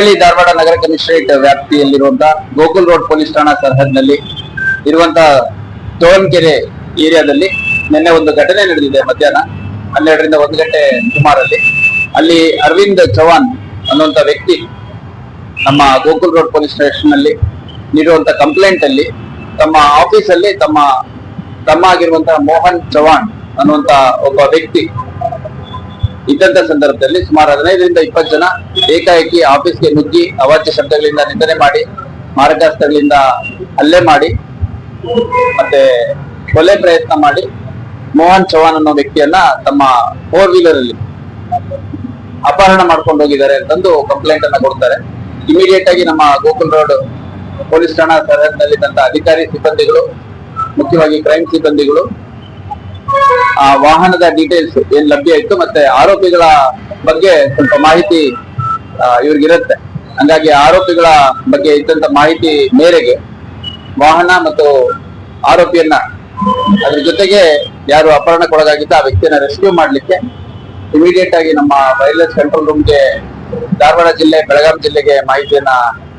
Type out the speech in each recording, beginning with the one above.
ಹುಬ್ಬಳ್ಳಿ ಧಾರವಾಡ ನಗರ ಕಮಿಷನರೇಟ್ ವ್ಯಾಪ್ತಿಯಲ್ಲಿರುವಂತಹ Gokul road police ಠಾಣಾ ಸರ್ಹದ್ನಲ್ಲಿ ಇರುವಂತಹ ತೋಳನ್ಕೆರೆ ಏರಿಯಾದಲ್ಲಿ ನಿನ್ನೆ ಒಂದು ಘಟನೆ ನಡೆದಿದೆ ಮಧ್ಯಾಹ್ನ ಹನ್ನೆರಡರಿಂದ ಒಂದು ಗಂಟೆ ಸುಮಾರಲ್ಲಿ. ಅಲ್ಲಿ ಅರವಿಂದ್ ಚೌಹಾಣ್ ಅನ್ನುವಂತ ವ್ಯಕ್ತಿ ನಮ್ಮ ಗೋಕುಲ್ ರೋಡ್ ಪೊಲೀಸ್ ಸ್ಟೇಷನ್ ಅಲ್ಲಿ ನೀಡುವಂತ ಕಂಪ್ಲೇಂಟ್ ಅಲ್ಲಿ ತಮ್ಮ ಆಫೀಸ್ ಅಲ್ಲಿ ತಮ್ಮ ತಮ್ಮ ಆಗಿರುವಂತಹ ಮೋಹನ್ ಚೌಹಾಣ್ ಅನ್ನುವಂತ ಒಬ್ಬ ವ್ಯಕ್ತಿ ಇದ್ದಂತ ಸಂದರ್ಭದಲ್ಲಿ ಸುಮಾರು ಹದಿನೈದರಿಂದ ಇಪ್ಪತ್ತು ಜನ ಏಕಾಏಕಿ ಆಫೀಸ್ಗೆ ನುಗ್ಗಿ ಅವಾಚ್ಯ ಶಬ್ದಗಳಿಂದ ನಿಂದನೆ ಮಾಡಿ ಮಾರಕಾಸ್ತ್ರಗಳಿಂದ ಹಲ್ಲೆ ಮಾಡಿ, ಮತ್ತೆ ಕೊಲೆ ಪ್ರಯತ್ನ ಮಾಡಿ ಮೋಹನ್ ಚೌಹಾಣ್ ಅನ್ನೋ ವ್ಯಕ್ತಿಯನ್ನ ತಮ್ಮ ಫೋರ್ ವೀಲರ್ ಅಲ್ಲಿ ಅಪಹರಣ ಮಾಡ್ಕೊಂಡು ಹೋಗಿದ್ದಾರೆ ಅಂತಂದು ಕಂಪ್ಲೇಂಟ್ ಅನ್ನ ಕೊಡ್ತಾರೆ. ಇಮಿಡಿಯೇಟ್ ಆಗಿ ನಮ್ಮ ಗೋಕುಲ್ ರೋಡ್ ಪೊಲೀಸ್ ಠಾಣಾ ಸರಹದ್ನಲ್ಲಿದ್ದಂತ ಅಧಿಕಾರಿ ಸಿಬ್ಬಂದಿಗಳು, ಮುಖ್ಯವಾಗಿ ಕ್ರೈಮ್ ಸಿಬ್ಬಂದಿಗಳು ಆ ವಾಹನದ ಡೀಟೇಲ್ಸ್ ಏನ್ ಲಭ್ಯ ಇತ್ತು ಮತ್ತೆ ಆರೋಪಿಗಳ ಬಗ್ಗೆ ಸ್ವಲ್ಪ ಮಾಹಿತಿ ಇವ್ರಿಗಿರುತ್ತೆ ಹಂಗಾಗಿ ಆರೋಪಿಗಳ ಬಗ್ಗೆ ಇದ್ದಂತ ಮಾಹಿತಿ ಮೇರೆಗೆ ವಾಹನ ಮತ್ತು ಆರೋಪಿಯನ್ನ ಅದ್ರ ಜೊತೆಗೆ ಯಾರು ಅಪಹರಣಕ್ಕೊಳಗಾಗಿದ್ದ ಆ ವ್ಯಕ್ತಿಯನ್ನ ರೆಸ್ಕ್ಯೂ ಮಾಡ್ಲಿಕ್ಕೆ ಇಮಿಡಿಯೇಟ್ ಆಗಿ ನಮ್ಮ ವೈರ್ಲೆಸ್ ಕಂಟ್ರೋಲ್ ರೂಮ್ಗೆ ಧಾರವಾಡ ಜಿಲ್ಲೆ ಬೆಳಗಾವಿ ಜಿಲ್ಲೆಗೆ ಮಾಹಿತಿಯನ್ನ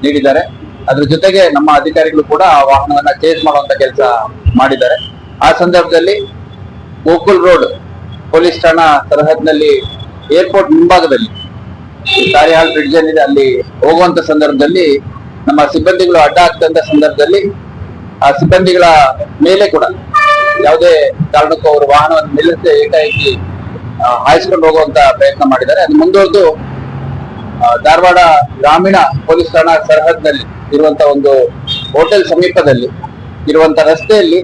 ನೀಡಿದ್ದಾರೆ. ಅದ್ರ ಜೊತೆಗೆ ನಮ್ಮ ಅಧಿಕಾರಿಗಳು ಕೂಡ ಆ ವಾಹನವನ್ನ ಚೇಸ್ ಮಾಡುವಂತ ಕೆಲಸ ಮಾಡಿದ್ದಾರೆ. ಆ ಸಂದರ್ಭದಲ್ಲಿ ಗೋಕುಲ್ ರೋಡ್ ಪೊಲೀಸ್ ಠಾಣಾ ಸರಹದ್ನಲ್ಲಿ ಏರ್ಪೋರ್ಟ್ ಮುಂಭಾಗದಲ್ಲಿ ಕಾರ್ಯಹಾಲ್ ಬ್ರಿಡ್ಜ್ ಏನಿದೆ, ಅಲ್ಲಿ ಹೋಗುವಂತ ಸಂದರ್ಭದಲ್ಲಿ ನಮ್ಮ ಸಿಬ್ಬಂದಿಗಳು ಅಡ್ಡ ಆಗ್ತಂತ ಸಂದರ್ಭದಲ್ಲಿ ಆ ಸಿಬ್ಬಂದಿಗಳ ಮೇಲೆ ಕೂಡ ಯಾವುದೇ ಕಾರಣಕ್ಕೂ ಅವರು ವಾಹನವನ್ನು ನಿಲ್ಲಿಸದೆ ಏಕಾಏಕಿ ಹಾಯಿಸ್ಕೊಂಡು ಹೋಗುವಂತ ಪ್ರಯತ್ನ ಮಾಡಿದ್ದಾರೆ. ಅದು ಮುಂದುವರೆದು ಧಾರವಾಡ ಗ್ರಾಮೀಣ ಪೊಲೀಸ್ ಠಾಣಾ ಸರಹದ್ನಲ್ಲಿ ಇರುವಂತ ಒಂದು ಹೋಟೆಲ್ ಸಮೀಪದಲ್ಲಿ ಇರುವಂತ ರಸ್ತೆಯಲ್ಲಿ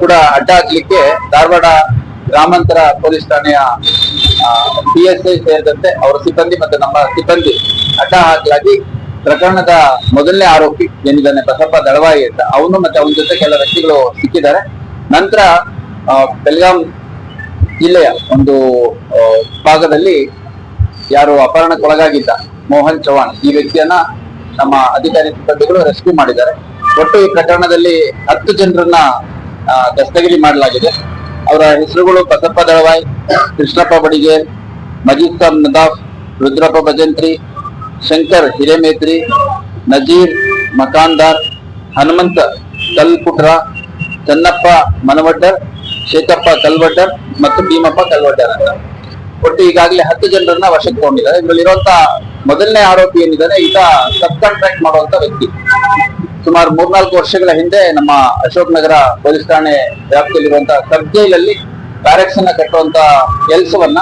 ಕೂಡ ಅಡ್ಡ ಹಾಕ್ಲಿಕ್ಕೆ ಧಾರವಾಡ ಗ್ರಾಮಾಂತರ ಪೊಲೀಸ್ ಠಾಣೆಯ ಪಿ ಎಸ್ ಐ ಸೇರಿದಂತೆ ಅವರ ಸಿಬ್ಬಂದಿ ಮತ್ತೆ ನಮ್ಮ ಸಿಬ್ಬಂದಿ ಅಡ್ಡ ಹಾಕಲಾಗಿ ಪ್ರಕರಣದ ಮೊದಲನೇ ಆರೋಪಿ ಏನಿದ್ದಾನೆ ಬಸಪ್ಪ ದಳವಾಯಿ ಅಂತ ಅವನು ಮತ್ತೆ ಅವನ ಜೊತೆ ಕೆಲ ವ್ಯಕ್ತಿಗಳು ಸಿಕ್ಕಿದ್ದಾರೆ. ನಂತರ ಬೆಳಗಾಂ ಜಿಲ್ಲೆಯ ಒಂದು ಭಾಗದಲ್ಲಿ ಯಾರು ಅಪಹರಣಕ್ಕೊಳಗಾಗಿದ್ದ ಮೋಹನ್ ಚೌಹಾಣ್ ಈ ವ್ಯಕ್ತಿಯನ್ನ ನಮ್ಮ ಅಧಿಕಾರಿ ಸಿಬ್ಬಂದಿಗಳು ರೆಸ್ಕ್ಯೂ ಮಾಡಿದ್ದಾರೆ. ಒಟ್ಟು ಈ ಪ್ರಕರಣದಲ್ಲಿ ಹತ್ತು ಜನರನ್ನ ದಸ್ತಗಿರಿ ಮಾಡಲಾಗಿದೆ. ಅವರ ಹೆಸರುಗಳು ಬಸಪ್ಪ ದಳವಾಯ್, ಕೃಷ್ಣಪ್ಪ ಬಡಿಗೆ ಮಜೀದ್ ನದಾಫ್, ರುದ್ರಪ್ಪ ಭಜಂತ್ರಿ, ಶಂಕರ್ ಹಿರೇಮೇತ್ರಿ, ನಜೀರ್ ಮಕಾನ್ದಾರ್ ಹನುಮಂತ ಕಲ್ಪುಟ್ರ, ಚನ್ನಪ್ಪ ಮನವಟ್ಟರ್, ಶೇಖಪ್ಪ ಕಲ್ವಟ್ಟರ್ ಮತ್ತು ಭೀಮಪ್ಪ ಕಲ್ವಟ್ಟರ್ ಅಂತ. ಒಟ್ಟು ಈಗಾಗಲೇ ಹತ್ತು ಜನರನ್ನ ವಶಕ್ಕೆ ತಗೊಂಡಿದ್ದಾರೆ. ಇದರಲ್ಲಿರುವಂತ ಮೊದಲನೇ ಆರೋಪಿ ಏನಿದ್ದಾರೆ, ಈತ ಸಬ್ ಕಾಂಟ್ರಾಕ್ಟ್ ಮಾಡುವಂತ ವ್ಯಕ್ತಿ. ಸುಮಾರು ಮೂರ್ನಾಲ್ಕು ವರ್ಷಗಳ ಹಿಂದೆ ನಮ್ಮ ಅಶೋಕ್ ನಗರ ಪೊಲೀಸ್ ಠಾಣೆ ವ್ಯಾಪ್ತಿಯಲ್ಲಿರುವಂತಹ ಸಬ್ ಜೈಲಲ್ಲಿ ಬ್ಯಾರೆಕ್ಸ್ ಅನ್ನ ಕಟ್ಟುವಂತ ಕೆಲಸವನ್ನ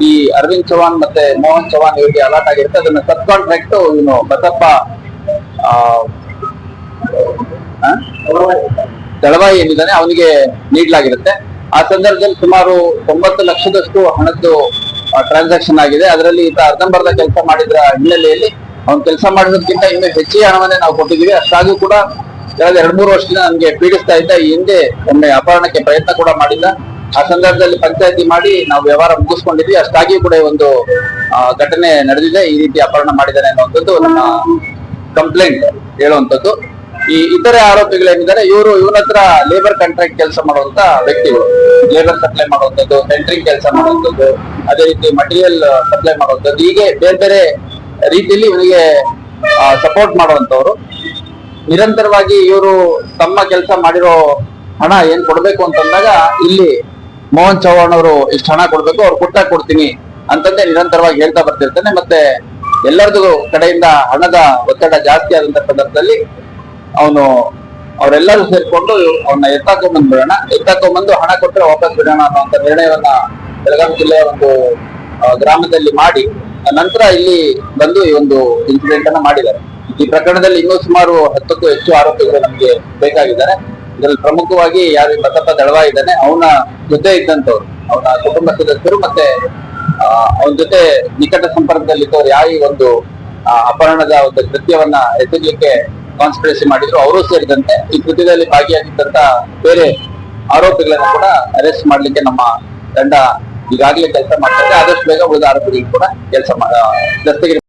ಈ ಅರವಿಂದ್ ಚೌಹಾಣ್ ಮತ್ತೆ ಮೋಹನ್ ಚೌಹಾಣ್ ಇವರಿಗೆ ಅಲಾಟ್ ಆಗಿರುತ್ತೆ ಅದನ್ನ ಸಬ್ ಕಾಂಟ್ರಾಕ್ಟ್ ಇವನು ಬಸಪ್ಪ? ದಳವಾಯಿ ಏನಿದ್ದಾನೆ ಅವನಿಗೆ ನೀಡಲಾಗಿರುತ್ತೆ ಆ ಸಂದರ್ಭದಲ್ಲಿ ಸುಮಾರು ತೊಂಬತ್ತು ಲಕ್ಷದಷ್ಟು ಹಣದ್ದು ಟ್ರಾನ್ಸಾಕ್ಷನ್ ಆಗಿದೆ ಅದರಲ್ಲಿ ಈತ ಅರ್ಧಂಬರ್ಧ ಕೆಲಸ ಮಾಡಿದ್ರ ಹಿನ್ನೆಲೆಯಲ್ಲಿ ಅವ್ನು ಕೆಲಸ ಮಾಡಿದಕ್ಕಿಂತ ಇನ್ನೂ ಹೆಚ್ಚಿಗೆ ಹಣವನ್ನೇ ನಾವು ಕೊಟ್ಟಿದ್ದೀವಿ. ಅಷ್ಟಾಗೂ ಕೂಡ ಕಳೆದ ಎರಡು ಮೂರು ವರ್ಷದಿಂದ ನಮಗೆ ಪೀಡಿಸ್ತಾ ಇದ್ದ ಈ ಹಿಂದೆ ಒಮ್ಮೆ ಅಪಹರಣಕ್ಕೆ ಪ್ರಯತ್ನ ಕೂಡ ಮಾಡಿಲ್ಲ. ಆ ಸಂದರ್ಭದಲ್ಲಿ ಪಂಚಾಯತಿ ಮಾಡಿ ನಾವು ವ್ಯವಹಾರ ಮುಗಿಸ್ಕೊಂಡಿದ್ವಿ. ಅಷ್ಟಾಗಿ ಕೂಡ ಒಂದು ಘಟನೆ ನಡೆದಿದೆ. ಈ ರೀತಿ ಅಪಹರಣ ಮಾಡಿದ್ದಾರೆ ಅನ್ನುವಂಥದ್ದು ನಮ್ಮ ಕಂಪ್ಲೇಂಟ್ ಹೇಳುವಂಥದ್ದು. ಈ ಇತರೆ ಆರೋಪಿಗಳೇನಿದ್ದಾರೆ, ಇವರು ಇವನ ಹತ್ರ ಲೇಬರ್ ಕಾಂಟ್ರಾಕ್ಟ್ ಕೆಲಸ ಮಾಡುವಂತ ವ್ಯಕ್ತಿಗಳು. ಲೇಬರ್ ಸಪ್ಲೈ ಮಾಡುವಂಥದ್ದು ಸೆಂಟ್ರಿಂಗ್ ಕೆಲಸ ಮಾಡುವಂಥದ್ದು, ಅದೇ ರೀತಿ ಮಟೀರಿಯಲ್ ಸಪ್ಲೈ ಮಾಡುವಂಥದ್ದು. ಹೀಗೆ ಬೇರೆ ಬೇರೆ ರೀತಿಯಲ್ಲಿ ಇವನಿಗೆ ಸಪೋರ್ಟ್ ಮಾಡುವಂತವ್ರು ನಿರಂತರವಾಗಿ ಇವರು ತಮ್ಮ ಕೆಲಸ ಮಾಡಿರೋ ಹಣ ಏನ್ ಕೊಡ್ಬೇಕು ಅಂತಂದಾಗ ಇಲ್ಲಿ ಮೋಹನ್ ಚೌಹಾಣ್ ಅವರು ಇಷ್ಟು ಹಣ ಕೊಡ್ಬೇಕು, ಅವ್ರು ಕೊಟ್ಟ ಕೊಡ್ತೀನಿ ಅಂತಂದೇ ನಿರಂತರವಾಗಿ ಹೇಳ್ತಾ ಬರ್ತಿರ್ತಾನೆ. ಮತ್ತೆ ಎಲ್ಲರದು ಕಡೆಯಿಂದ ಹಣದ ಒತ್ತಡ ಜಾಸ್ತಿ ಆದಂತ ಸಂದರ್ಭದಲ್ಲಿ ಅವನು, ಅವರೆಲ್ಲರೂ ಸೇರ್ಕೊಂಡು ಅವನ್ನ ಎತ್ತಾಕೊಂಡ್ಬಂದು ಬಿಡೋಣ. ಎತ್ತಾಕೊಂಡ್ಬಂದು ಹಣ ಕೊಟ್ಟರೆ ವಾಪಸ್ ಬಿಡೋಣ ಅನ್ನೋಂತ ನಿರ್ಣಯವನ್ನ ಬೆಳಗಾವಿ ಜಿಲ್ಲೆಯ ಒಂದು ಗ್ರಾಮದಲ್ಲಿ ಮಾಡಿ ನಂತರ ಇಲ್ಲಿ ಬಂದು ಈ ಒಂದು ಇನ್ಸಿಡೆಂಟ್ ಅನ್ನ ಮಾಡಿದ್ದಾರೆ. ಈ ಪ್ರಕರಣದಲ್ಲಿ ಇನ್ನೂ ಸುಮಾರು ಹತ್ತಕ್ಕೂ ಹೆಚ್ಚು ಆರೋಪಿಗಳು ನಮಗೆ ಬೇಕಾಗಿದ್ದಾರೆ. ಇದರಲ್ಲಿ ಪ್ರಮುಖವಾಗಿ ಯಾರು ಪ್ರತಾಪ ದಳವಾ ಇದ್ದಾನೆ, ಅವನ ಜೊತೆ ಇದ್ದಂತವ್ರು ಅವನ ಕುಟುಂಬ ಸದಸ್ಯರು ಮತ್ತೆ ಅವನ ಜೊತೆ ನಿಕಟ ಸಂಪರ್ಕದಲ್ಲಿದ್ದವ್ರು ಯಾವ ಈ ಒಂದು ಅಪಹರಣದ ಒಂದು ಕೃತ್ಯವನ್ನ ಎಸಗಲಿಕ್ಕೆ ಕಾನ್ಸ್ಪಿರಸಿ ಮಾಡಿದ್ರು, ಅವರು ಸೇರಿದಂತೆ ಈ ಕೃತ್ಯದಲ್ಲಿ ಭಾಗಿಯಾಗಿದ್ದಂತ ಬೇರೆ ಆರೋಪಿಗಳನ್ನ ಕೂಡ ಅರೆಸ್ಟ್ ಮಾಡ್ಲಿಕ್ಕೆ ನಮ್ಮ ತಂಡ ಈಗಾಗಲೇ ಕೆಲಸ ಮಾಡ್ತಾರೆ ಆದಷ್ಟು ಬೇಗ ಉಳಿದ ಆರೋಪಿಗಳು ಕೂಡ ಕೆಲಸ ದಸ್ತಗಿರಿ